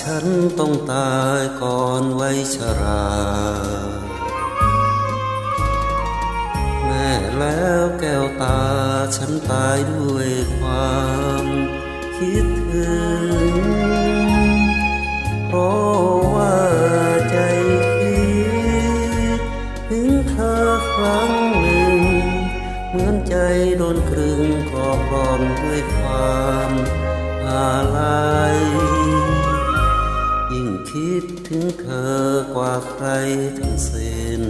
ฉันต้องตายก่อนไว้ชรา แม่แล้วแก้วตาฉันตายด้วยความคิดถึง เพราะว่าใจคิด ถึงเธอครั้งหนึ่ง เหมือนใจโดนครึ่งกรอบกรอนด้วยความอาลัย คิดถึงเธอกว่าใครทั้งสิ้น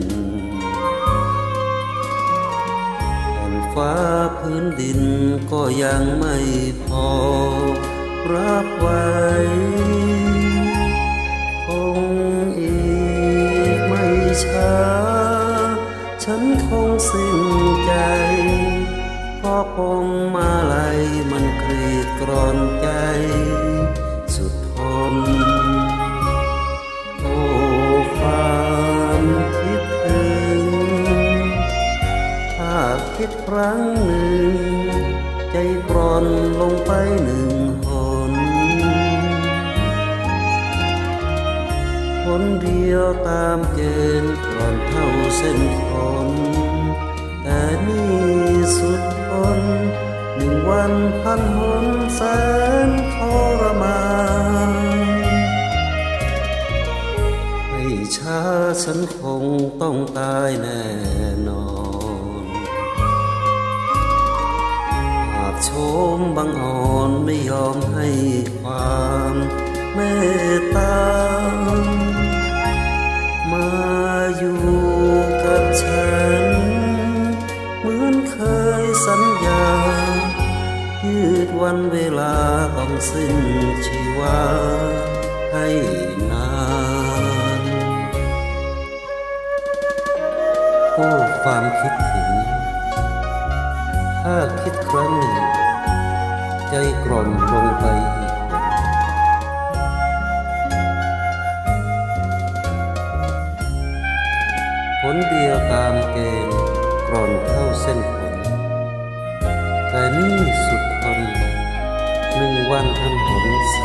แผ่นฟ้าพื้นดินก็ยังไม่พอรับไว้คงอีกไม่ช้า ฉันคงสิ้นใจเพราะคงมาลัยมันกรีดกรอนใจ คิดครั้งหนึ่ง ใจกรอนลงไปหนึ่งหนหนเดียวตามเกณฑ์กรอนเท่าเส้นขนแต่นี่สุดทนหนึ่งวันพันหนแสนทรมานไม่ช้าฉันคงต้องตายแน่นอน โชมบังอ่อนไม่ยอมให้ความเมตตา มาอยู่กับฉัน เหมือนเคยสัญญา ยืดวันเวลาต้องสิ้นชีวาให้นานโอ้ความคิดถึง ถ้าคิดครั้งหนึ่ง ใจกร่อนลงไปอีกผลเดียวตามเกณฑ์กร่อนเท่าเส้นผม แต่นี่สุดทนหนึ่งวันทันหนแส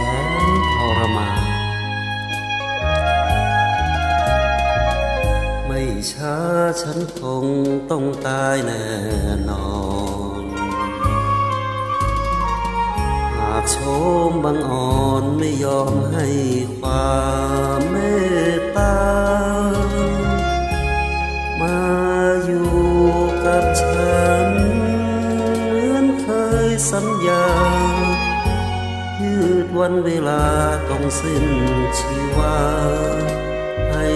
นทรมานไม่ช้าฉันคงต้องตายแน่นอน กโชมบังอ่อนไม่ยอมให้ความเมตตา มาอยู่กับฉัน เหมือนเคยสัญญา ยืดวันเวลาต้องสิ้นชีวาให้